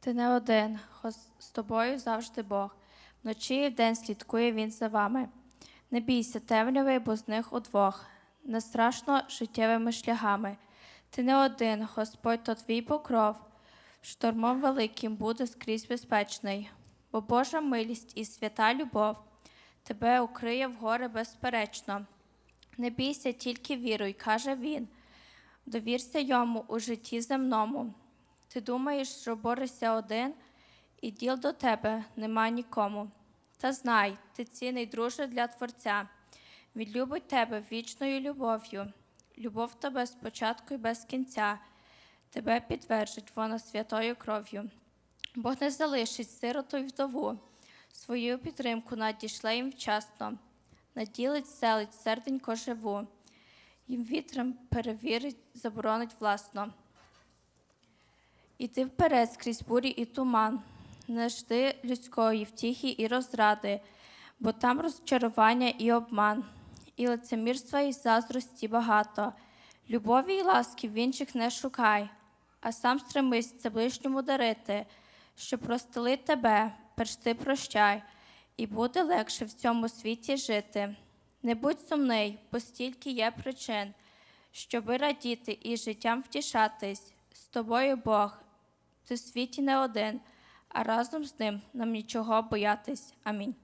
Ти не один, з тобою завжди Бог. Вночі і вдень слідкує він за вами. Не бійся темряви, бо з них удвох. Не страшно життєвими шляхами. Ти не один, Господь то твій покров. Штормом великим буде скрізь безпечний, бо Божа милість і свята любов тебе укриє в гори безперечно. Не бійся, тільки віруй, каже він. Довірся йому у житті земному. Ти думаєш, що борешся один, і діл до тебе нема нікому. Та знай, ти цінний друже для Творця. Він любить тебе вічною любов'ю. Любов тебе спочатку і без кінця. Тебе підтверджить вона святою кров'ю. Бог не залишить сироту й вдову. Свою підтримку надішле їм вчасно. Наділить, селить серденько живу. Їм вітром перевірить, заборонить власно. Іди вперед скрізь бурі і туман, не жди людської втіхи і розради, бо там розчарування і обман, і лицемірства і заздрості багато. Любові і ласки в інших не шукай, а сам стремись це ближньому дарити, що простили тебе, перш ти прощай, і буде легше в цьому світі жити. Не будь сумний, бо стільки є причин, щоби радіти і життям втішатись. З тобою Бог, ти в світі не один, а разом з ним нам нічого боятись. Амінь.